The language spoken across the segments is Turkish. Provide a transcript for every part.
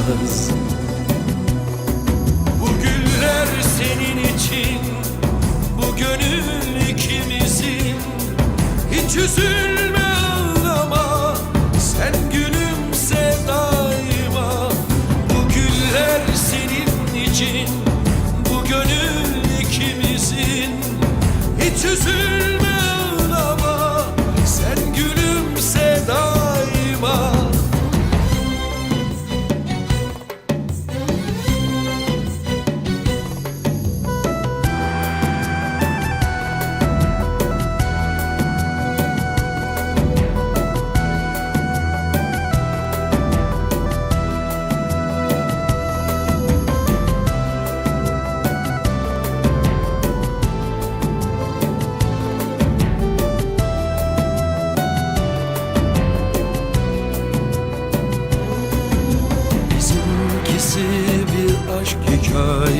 gibi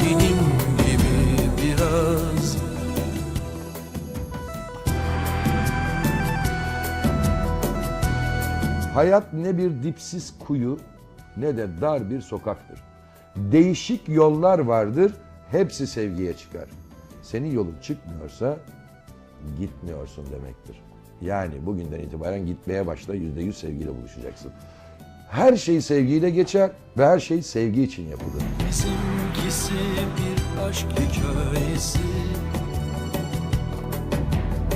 benim gibi biraz Hayat ne bir dipsiz kuyu ne de dar bir sokaktır. Değişik yollar vardır, hepsi sevgiye çıkar. Senin yolun çıkmıyorsa gitmiyorsun demektir. Yani bugünden itibaren gitmeye başla yüzde yüz sevgiyle buluşacaksın. Her şey sevgiyle geçer ve her şey sevgi için yapılır. Bizimkisi bir aşk hikayesi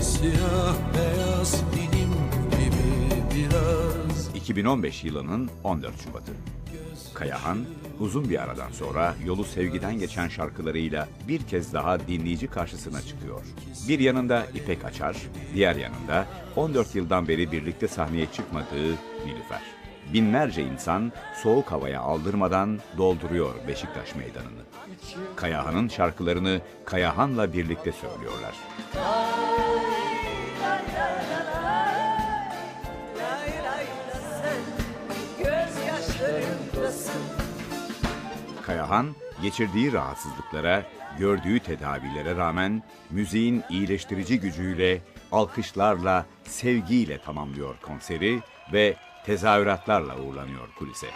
Siyah beyaz benim gibi biraz 2015 yılının 14 Şubat'ı. Kayahan, uzun bir aradan sonra yolu sevgiden geçen şarkılarıyla bir kez daha dinleyici karşısına çıkıyor. Bir yanında İpek Açar, diğer yanında 14 yıldan beri birlikte sahneye çıkmadığı Nilüfer. Binlerce insan soğuk havaya aldırmadan dolduruyor Beşiktaş meydanını. Kayahan'ın şarkılarını Kayahan'la birlikte söylüyorlar. Kayahan, geçirdiği rahatsızlıklara, gördüğü tedavilere rağmen müziğin iyileştirici gücüyle, alkışlarla, sevgiyle tamamlıyor konseri ve tezahüratlarla uğurlanıyor kulise.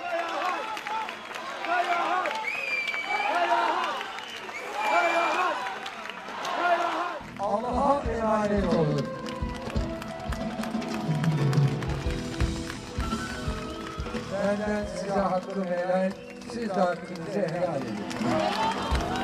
Benden size hakkımı helal, siz de hakkınızı helal edin.